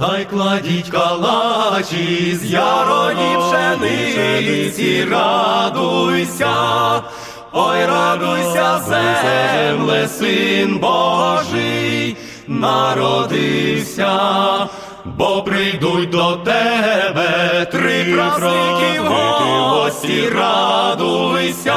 Та й кладіть калачі з яроні пшениці, радуйся, ой, радуйся, земле, син Божий, народився, бо прийдуть до тебе три праздники гості, радуйся,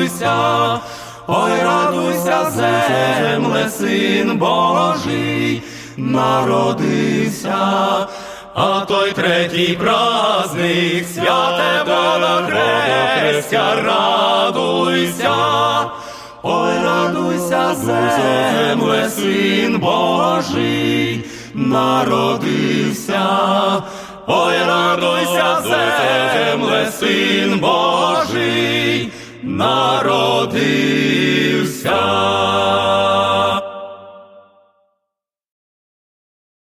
радуйся, ой, радуйся, земле, син Божий, народився. А той третій праздник святе Водохрестя, радуйся, ой, радуйся, земле, син Божий, народився, ой, радуйся, земле, син Божий, народився.